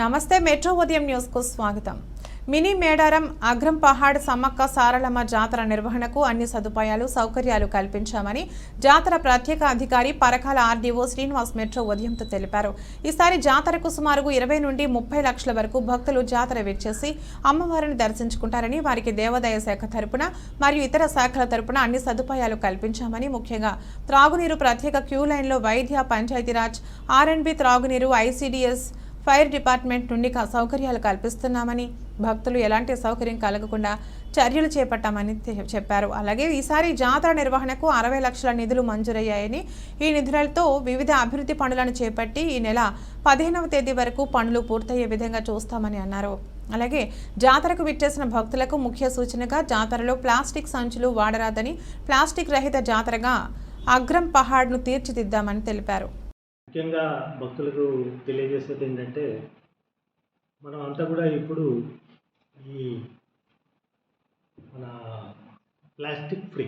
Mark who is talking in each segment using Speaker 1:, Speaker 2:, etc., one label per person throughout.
Speaker 1: నమస్తే మెట్రో ఉదయం న్యూస్కు స్వాగతం. మినీ మేడారం అగ్రం పహాడ్ సమ్మక్క సారలమ్మ జాతర నిర్వహణకు అన్ని సదుపాయాలు సౌకర్యాలు కల్పించామని జాతర ప్రత్యేక అధికారి పరకాల ఆర్డీఓ శ్రీనివాస్ మెట్రో ఉదయంతో తెలిపారు. ఈసారి జాతరకు సుమారు ఇరవై నుండి ముప్పై లక్షల వరకు భక్తులు జాతర వెచ్చేసి అమ్మవారిని దర్శించుకుంటారని వారికి దేవాదాయ శాఖ తరపున మరియు ఇతర శాఖల తరపున అన్ని సదుపాయాలు కల్పించామని ముఖ్యంగా త్రాగునీరు ప్రత్యేక క్యూ లైన్లో వైద్య పంచాయతీరాజ్ ఆర్ఎండ్బి త్రాగునీరు ఐసీడీఎస్ ఫైర్ డిపార్ట్మెంట్ నుండి సౌకర్యాలు కల్పిస్తున్నామని భక్తులు ఎలాంటి సౌకర్యం కలగకుండా చర్యలు చేపట్టామని చెప్పారు. అలాగే ఈసారి జాతర నిర్వహణకు అరవై లక్షల నిధులు మంజూరయ్యాయని ఈ నిధులతో వివిధ అభివృద్ధి పనులను చేపట్టి ఈ నెల పదిహేనవ తేదీ వరకు పనులు పూర్తయ్యే విధంగా చూస్తామని అన్నారు. అలాగే జాతరకు విచ్చేసిన భక్తులకు ముఖ్య సూచనగా జాతరలో ప్లాస్టిక్ సంచులు వాడరాదని ప్లాస్టిక్ రహిత జాతరగా అగ్రం పహాడ్ను తీర్చిదిద్దామని తెలిపారు.
Speaker 2: ముఖ్యంగా భక్తులకు తెలియజేసేది ఏంటంటే మనం అంతా కూడా ఇప్పుడు ఈ మన ప్లాస్టిక్ ఫ్రీ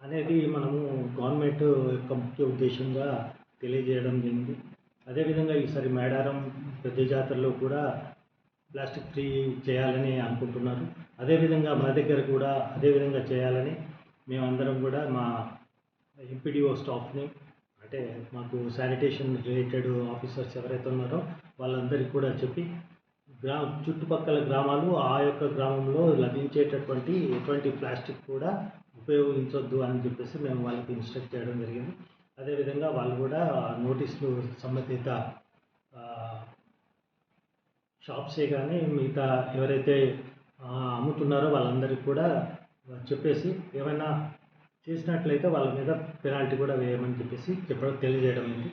Speaker 2: అనేది మనము గవర్నమెంట్ యొక్క ముఖ్య ఉద్దేశంగా తెలియజేయడం జరిగింది. అదేవిధంగా ఈసారి మేడారం పెద్ద జాతరలో కూడా ప్లాస్టిక్ ఫ్రీ చేయాలని అనుకుంటున్నారు. అదేవిధంగా మన దగ్గర కూడా అదేవిధంగా చేయాలని మేమందరం కూడా మా ఎంపీడీఓ స్టాఫ్ని అంటే మాకు శానిటేషన్ రిలేటెడ్ ఆఫీసర్స్ ఎవరైతే ఉన్నారో వాళ్ళందరికీ కూడా చెప్పి గ్రా చుట్టుపక్కల గ్రామాలు ఆ యొక్క గ్రామంలో లభించేటటువంటి ఎటువంటి ప్లాస్టిక్ కూడా ఉపయోగించొద్దు అని చెప్పేసి మేము వాళ్ళకి ఇన్స్ట్రక్ట్ చేయడం జరిగింది. అదేవిధంగా వాళ్ళు కూడా నోటీసులు సంబంధిత షాప్సే కానీ మిగతా ఎవరైతే అమ్ముతున్నారో వాళ్ళందరికీ కూడా చెప్పేసి ఏమైనా చేసినట్లయితే వాళ్ళ మీద పెనాల్టీ కూడా వేయమని చెప్పేసి చెప్పడం తెలియజేయడం అయింది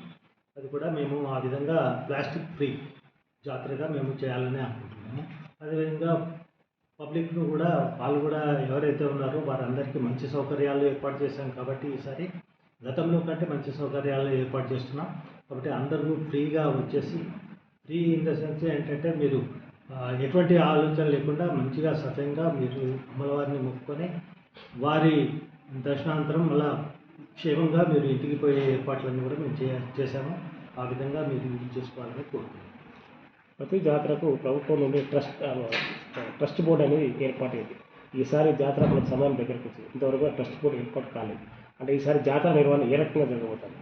Speaker 2: అది కూడా మేము ఆ విధంగా ప్లాస్టిక్ ఫ్రీ జాతరగా మేము చేయాలని అనుకుంటున్నాము. అదేవిధంగా పబ్లిక్ను కూడా వాళ్ళు కూడా ఎవరైతే ఉన్నారో వారందరికీ మంచి సౌకర్యాలు ఏర్పాటు చేశాం కాబట్టి ఈసారి గతంలో కంటే మంచి సౌకర్యాలు ఏర్పాటు చేస్తున్నాం. కాబట్టి అందరూ ఫ్రీగా వచ్చేసి ఫ్రీ ఇన్ ద సెన్స్ ఏంటంటే మీరు ఎటువంటి ఆలోచన లేకుండా మంచిగా సఫలంగా మీరు అమ్మవారిని మొక్కుకొని వారి దర్శనాంతరం మళ్ళా క్షేమంగా మీరు ఇంటికి పోయే ఏర్పాట్లన్నీ కూడా మేము చేశాము. ఆ విధంగా మీరు ఇది చేసుకోవాలని కోరుతున్నాను
Speaker 3: ప్రతి జాతరకు ప్రభుత్వం నుండి ట్రస్ట్ ట్రస్ట్ బోర్డు అనేది ఏర్పాటైంది. ఈసారి జాతర మనకు సమయం దగ్గరకు వచ్చింది. ఇంతవరకు ట్రస్ట్ బోర్డు ఏర్పాటు కాలేదు. అంటే ఈసారి జాతర నిర్వహణ ఏ రకంగా జరగబోతుంది?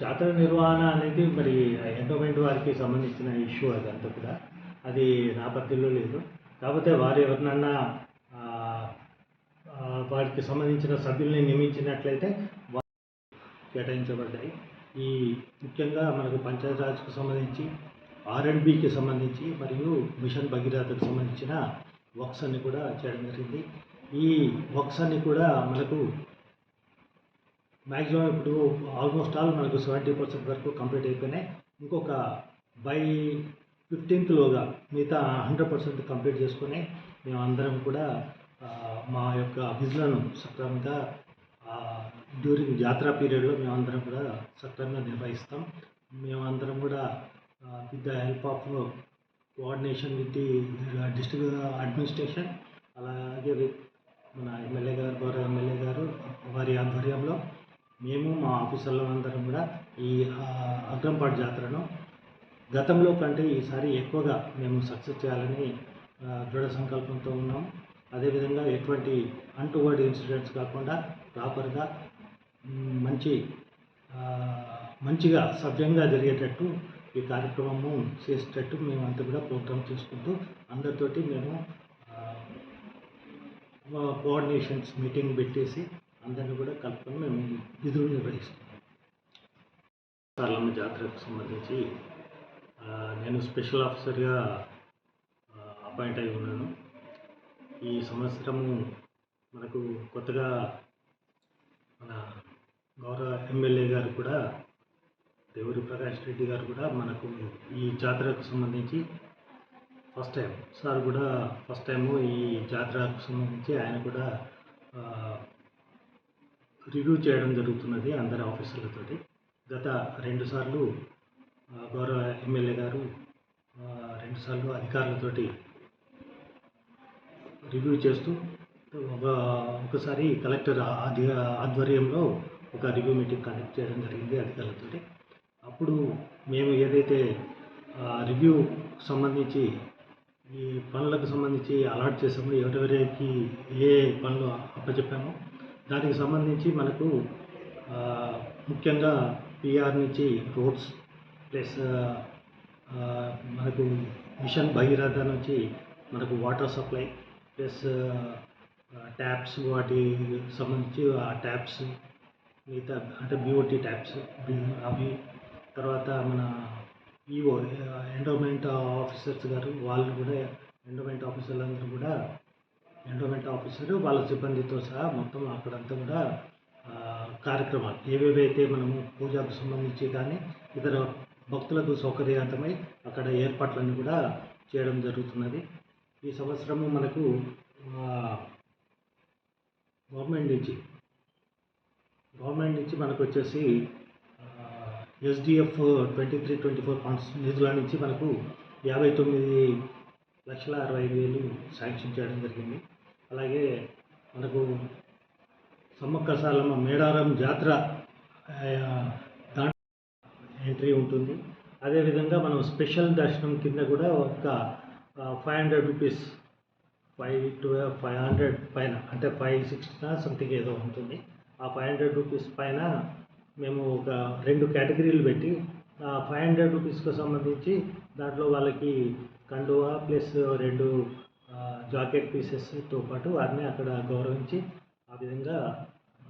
Speaker 2: జాతర నిర్వహణ అనేది మరి ఎండోమెంట్ వారికి సంబంధించిన ఇష్యూ అదంతా కూడా. అది నా పరిధిలో లేదు. కాకపోతే వారు ఎవరినన్నా వారికి సంబంధించిన సభ్యుల్ని నియమించినట్లయితే కేటాయించబడ్డాయి. ఈ ముఖ్యంగా మనకు పంచాయతీరాజ్కు సంబంధించి ఆర్ఎండ్బికి సంబంధించి మరియు మిషన్ భగీరథకు సంబంధించిన వర్క్స్ అన్ని కూడా చేయడం జరిగింది. ఈ వర్క్స్ అన్ని కూడా మనకు మ్యాక్సిమం ఇప్పుడు ఆల్మోస్ట్ ఆల్ మనకు సెవెంటీ పర్సెంట్ వరకు కంప్లీట్ అయిపోయినాయి. ఇంకొక బై ఫిఫ్టీన్త్లోగా మిగతా హండ్రెడ్ పర్సెంట్ కంప్లీట్ చేసుకొని మేము అందరం కూడా మా యొక్క విధులను సక్రమంగా డ్యూరింగ్ యాత్రా పీరియడ్లో మేమందరం కూడా సక్రమంగా నిర్వహిస్తాం. మేమందరం కూడా with the help of coordination with the district administration అలాగే మన ఎమ్మెల్యే గారు గౌరవ ఎమ్మెల్యే గారు వారి ఆధ్వర్యంలో మేము మా ఆఫీసర్లు అందరం కూడా ఈ ఆ, జాతరను గతంలో కంటే ఈసారి ఎక్కువగా మేము సక్సెస్ చేయాలని దృఢ సంకల్పంతో ఉన్నాం. అదేవిధంగా ఎటువంటి అంటువర్డ్ ఇన్సిడెంట్స్ కాకుండా ప్రాపర్గా మంచి మంచిగా సభ్యంగా జరిగేటట్టు ఈ కార్యక్రమము చేసేటట్టు మేము అంతా కూడా ప్రోగ్రామ్ చేసుకుంటూ అందరితోటి మేము కోఆర్డినేషన్స్ మీటింగ్ పెట్టేసి అందరిని కూడా కలుపుకొని మేము ఈ విధులు నిర్వహిస్తున్నాం. సార్లమ్మ జాతరకు సంబంధించి నేను స్పెషల్ ఆఫీసర్గా అపాయింట్ అయి ఉన్నాను. ఈ సంవత్సరము మనకు కొత్తగా మన గౌరవ ఎమ్మెల్యే గారు కూడా దేవుడి ప్రకాష్ రెడ్డి గారు కూడా మనకు ఈ జాతరకు సంబంధించి ఫస్ట్ టైం సార్ కూడా ఫస్ట్ టైము ఈ జాతరకు సంబంధించి ఆయన కూడా రివ్యూ చేయడం జరుగుతున్నది అందరి ఆఫీసర్లతోటి గత రెండుసార్లు సార్లు గౌరవ ఎమ్మెల్యే గారు రెండుసార్లు అధికారులతోటి రివ్యూ చేస్తూ ఒక ఒకసారి కలెక్టర్ ఆది ఆధ్వర్యంలో ఒక రివ్యూ మీటింగ్ కండక్ట్ చేయడం జరిగింది అధికారులతో అప్పుడు మేము ఏదైతే రివ్యూ సంబంధించి ఈ పనులకు సంబంధించి అలాట్ చేసాము ఎవరెవరికి ఏ పనులు అప్పచెప్పామో దానికి సంబంధించి మనకు ముఖ్యంగా పిఆర్ నుంచి రోడ్స్ ప్లస్ మనకు మిషన్ భగీరథ నుంచి మనకు వాటర్ సప్లై ప్లస్ ట్యాప్స్ వాటి సంబంధించి ఆ ట్యాప్స్ మిగతా అంటే బీఓటీ ట్యాప్స్ అవి తర్వాత మన ఈఓ ఎండోమెంట్ ఆఫీసర్స్ గారు వాళ్ళు కూడా ఎండోమెంట్ ఆఫీసర్లు అందరూ కూడా ఎండోమెంట్ ఆఫీసర్ వాళ్ళ సిబ్బందితో సహా మొత్తం అక్కడంతా కూడా ఆ, కార్యక్రమాలు ఏవేవైతే మనము పూజకు సంబంధించి కానీ ఇతర భక్తులకు సౌకర్యవంతమై అక్కడ ఏర్పాట్లన్నీ కూడా చేయడం జరుగుతున్నది. ఈ సంవత్సరము మనకు గవర్నమెంట్ నుంచి గవర్నమెంట్ నుంచి మనకు వచ్చేసి SDF twenty three twenty four funds నిధుల నుంచి మనకు యాభై తొమ్మిది లక్షల అరవై ఐదు వేలు శాంక్షన్ చేయడం జరిగింది. అలాగే మనకు సమ్మక్క సాలమ్మ మేడారం జాతర దాంట్లో ఎంట్రీ ఉంటుంది. అదేవిధంగా మనం స్పెషల్ దర్శనం కింద కూడా ఒక five hundred rupees five to five hundred పైన అంటే ఫైవ్ సిక్స్టీనా సంథింగ్ ఏదో ఉంటుంది. ఆ ఫైవ్ హండ్రెడ్ రూపీస్ పైన మేము ఒక రెండు కేటగిరీలు పెట్టి ఫైవ్ హండ్రెడ్ రూపీస్కి సంబంధించి దాంట్లో వాళ్ళకి కండువా ప్లస్ రెండు జాకెట్ పీసెస్తో పాటు వారిని అక్కడ గౌరవించి ఆ విధంగా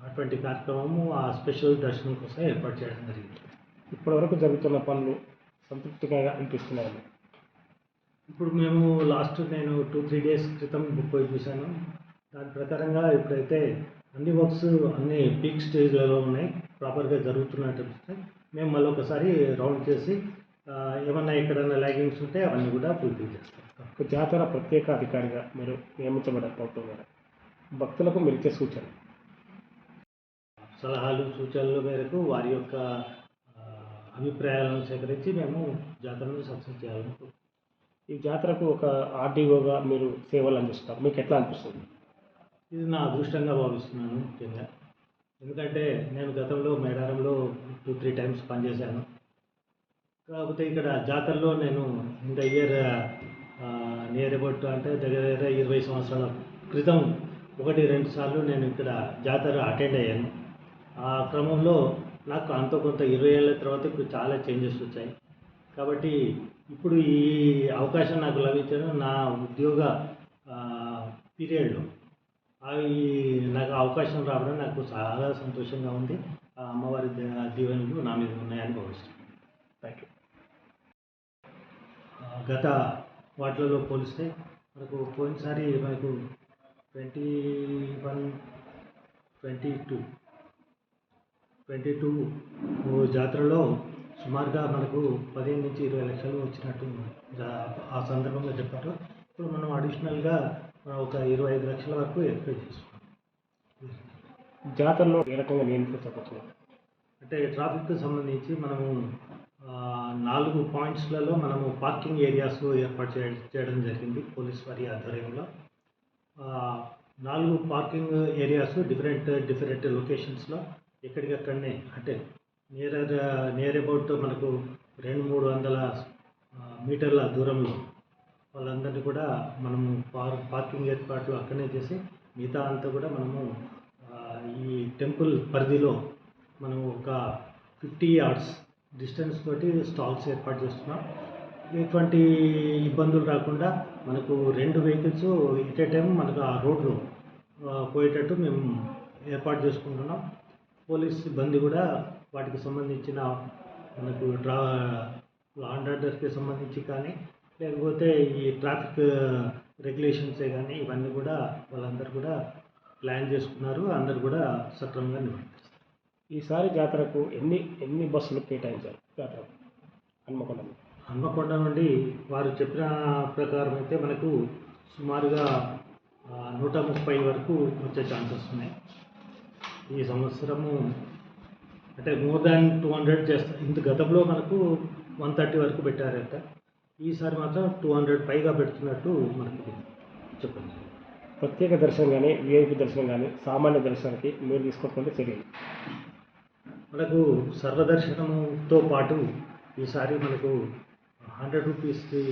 Speaker 2: అటువంటి కార్యక్రమము ఆ స్పెషల్ దర్శనం కోసం ఏర్పాటు చేయడం జరిగింది.
Speaker 3: ఇప్పటివరకు జరుగుతున్న పనులు సంతృప్తిగా అనిపిస్తున్నాయి.
Speaker 2: ఇప్పుడు మేము లాస్ట్ నేను టూ త్రీ డేస్ క్రితం బుక్ పోయి చూశాను. దాని ప్రకారంగా ఇప్పుడైతే అన్ని వర్క్స్ అన్ని పీక్ స్టేజ్లలో ఉన్నాయి. ప్రాపర్గా జరుగుతున్నట్టు. మేము మళ్ళీ ఒకసారి రౌండ్ చేసి ఏమన్నా ఎక్కడన్నా ల్యాగింగ్స్ ఉంటే అవన్నీ కూడా ఫుల్ఫిల్ చేస్తాం.
Speaker 3: ఒక జాతర ప్రత్యేక అధికారిగా మీరు ద్వారా భక్తులకు మీరు ఇచ్చే సూచన
Speaker 2: సలహాలు సూచనల మేరకు వారి యొక్క అభిప్రాయాలను సేకరించి మేము జాతరను సక్సెస్ చేయాలనుకుంటున్నాం.
Speaker 3: ఈ జాతరకు ఒక ఆర్డీఓగా మీరు సేవలు అందిస్తారు. మీకు ఎట్లా అనిపిస్తుంది?
Speaker 2: ఇది నా అదృష్టంగా భావిస్తున్నాను ముఖ్యంగా ఎందుకంటే నేను గతంలో మేడారంలో టూ త్రీ టైమ్స్ పనిచేశాను. కాకపోతే ఇక్కడ జాతరలో నేను ఇంత ఇయర్ నియర్ అబౌట్ అంటే దగ్గర దగ్గర ఇరవై సంవత్సరాల క్రితం ఒకటి రెండు సార్లు నేను ఇక్కడ జాతర అటెండ్ అయ్యాను. ఆ క్రమంలో నాకు అంత కొంత ఇరవై ఏళ్ళ తర్వాత ఇప్పుడు చాలా చేంజెస్ వచ్చాయి. కాబట్టి ఇప్పుడు ఈ అవకాశం నాకు లభించడం నా ఉద్యోగ పీరియడ్లో. అవి నాకు అవకాశం రావడం నాకు చాలా సంతోషంగా ఉంది. ఆ అమ్మవారి దీవెనలు నా మీద ఉన్నాయని భావిస్తున్నాను.
Speaker 3: థ్యాంక్ యూ
Speaker 2: గత వాటిలలో పోలిస్తే మనకు పోయినసారి మనకు twenty one twenty two twenty two జాతరలో సుమారుగా మనకు పదిహేను నుంచి ఇరవై లక్షలు వచ్చినట్టు ఆ సందర్భంగా చెప్పారు. ఇప్పుడు మనం అడిషనల్గా ఒక ఇరవై ఐదు లక్షల వరకు ఎక్స్పెక్ట్ చేస్తున్నాం
Speaker 3: జాతరలో ఏ రకంగా నియంత్రించబోతున్నారు
Speaker 2: అంటే ట్రాఫిక్కి సంబంధించి మనము నాలుగు పాయింట్స్లలో మనము పార్కింగ్ ఏరియాస్ ఏర్పాటు చేయ- చేయడం జరిగింది పోలీస్ వారి ఆధ్వర్యంలో. నాలుగు పార్కింగ్ ఏరియాస్ డిఫరెంట్ డిఫరెంట్ లొకేషన్స్లో ఎక్కడికక్కడనే అంటే నియర్ నియర్ అబౌట్ మనకు రెండు మూడు వందల మీటర్ల దూరంలో వాళ్ళందరినీ కూడా మనము పార్ పార్కింగ్ ఏర్పాట్లు అక్కడనే చేసి మిగతా అంతా కూడా మనము ఈ టెంపుల్ పరిధిలో మనం ఒక ఫిఫ్టీ యార్డ్స్ డిస్టెన్స్ తోటి స్టాల్స్ ఏర్పాటు చేస్తున్నాం. ఎటువంటి ఇబ్బందులు రాకుండా మనకు రెండు వెహికల్స్ ఎట్ ఏ టైం మనకు ఆ రోడ్లో పోయేటట్టు మేము ఏర్పాటు చేసుకుంటున్నాం. పోలీస్ సిబ్బంది కూడా వాటికి సంబంధించిన మనకు డ్రా లా అండ్ ఆర్డర్కి సంబంధించి కానీ లేకపోతే ఈ ట్రాఫిక్ రెగ్యులేషన్సే కానీ ఇవన్నీ కూడా వాళ్ళందరూ కూడా ప్లాన్ చేసుకున్నారు. అందరు కూడా సక్రమంగా నిర్వర్తిస్తారు
Speaker 3: ఈసారి జాతరకు ఎన్ని ఎన్ని బస్సులు కేటాయించారు జాతరకు? హన్మకొండలో.
Speaker 2: హన్మకొండ నుండి వారు చెప్పిన ప్రకారం అయితే మనకు సుమారుగా నూట ముప్పై వరకు వచ్చే ఛాన్సెస్ ఉన్నాయి. ఈ సంవత్సరము అంటే మోర్ దాన్ టూ హండ్రెడ్ చేస్తారు ఇంత గతంలో మనకు వన్ థర్టీ వరకు పెట్టారంట. ఈసారి మాత్రం టూ హండ్రెడ్ పైగా పెడుతున్నట్టు మనకి చెప్పండి.
Speaker 3: ప్రత్యేక దర్శనం కానీ విఐపి దర్శనం కానీ సామాన్య దర్శనానికి మీరు తీసుకున్నటువంటి చర్యలు.
Speaker 2: మనకు సర్వదర్శనంతో పాటు ఈసారి మనకు హండ్రెడ్ రూపీస్ది